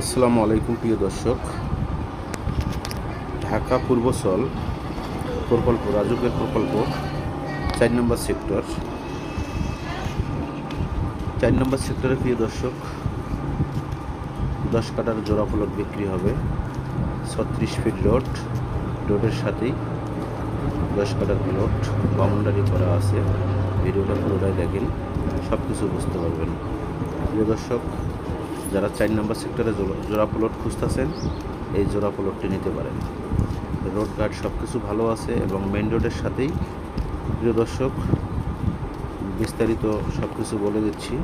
আসসালামু আলাইকুম, প্রিয় দর্শক। ঢাকা পূর্বচল প্রকল্প রাজুকের প্রকল্প, চার নম্বর সেক্টর। চার নম্বর সেক্টরে, প্রিয় দর্শক, দশ কাটার জোড়া ফলক বিক্রি হবে। ছত্রিশ ফিট রোড, রোডের সাথেই দশ কাটার প্লট বাউন্ডারি করা আছে। ভিডিওটা পুরোটাই দেখেন সব কিছু বুঝতে পারবেন। প্রিয় দর্শক যারা চার নম্বর সেক্টরে জোড়া- প্লট খুঁজতেছেন, এই জোড়া প্লটটি নিতে পারেন। রোড ঘাট সব কিছু ভালো আছে এবং মেন রোডের সাথেই, প্রিয় দর্শক, বিস্তারিত সব কিছু বলে দিচ্ছি।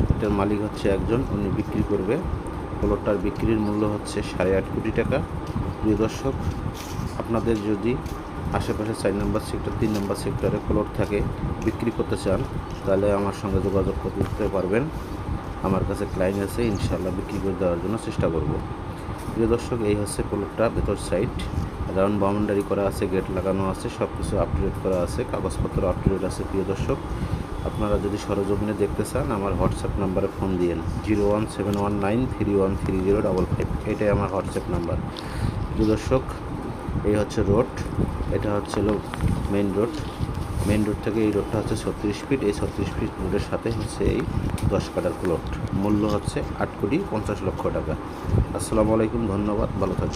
এটার মালিক হচ্ছে একজন, উনি বিক্রি করবে। প্লটটার বিক্রির মূল্য হচ্ছে সাড়ে আট কোটি টাকা। প্রিয় দর্শক, আপনাদের যদি আশেপাশে চার নম্বর সেক্টর, তিন নম্বর সেক্টরে প্লট থাকে, বিক্রি করতে চান, তাহলে আমার সঙ্গে যোগাযোগ করতে পারবেন। আমার কাছে ক্লায়েন্ট আছে ইনশাল্লাহ বিক্রি করে দেওয়ার জন্য চেষ্টা করব। প্রিয় দর্শক, এই হচ্ছে প্লটটা ভেতর সাইড রাউন্ড বাউন্ডারি করা আছে গেট লাগানো আছে সব কিছু আপ টু ডেট করা আছে, কাগজপত্র আপ ডেট আছে, প্রিয় দর্শক। আপনারা যদি সরজমিনে দেখতে চান, আমার হোয়াটসঅ্যাপ নাম্বারে ফোন দিয়েন। Zero one seven one nine three one three zero double five এটাই আমার হোয়াটসঅ্যাপ নাম্বার। প্রিয় দর্শক, এই হচ্ছে রোড এটা হচ্ছে মেইন রোড মেইন রোড থেকে এই রোডটা হচ্ছে ছত্রিশ ফিট এই ছত্রিশ ফিট রোডের সাথে হচ্ছে এই দশ কাটার প্লট মূল্য হচ্ছে আট কোটি পঞ্চাশ লক্ষ টাকা। আসসালামু আলাইকুম, ধন্যবাদ, ভালো থাকবেন।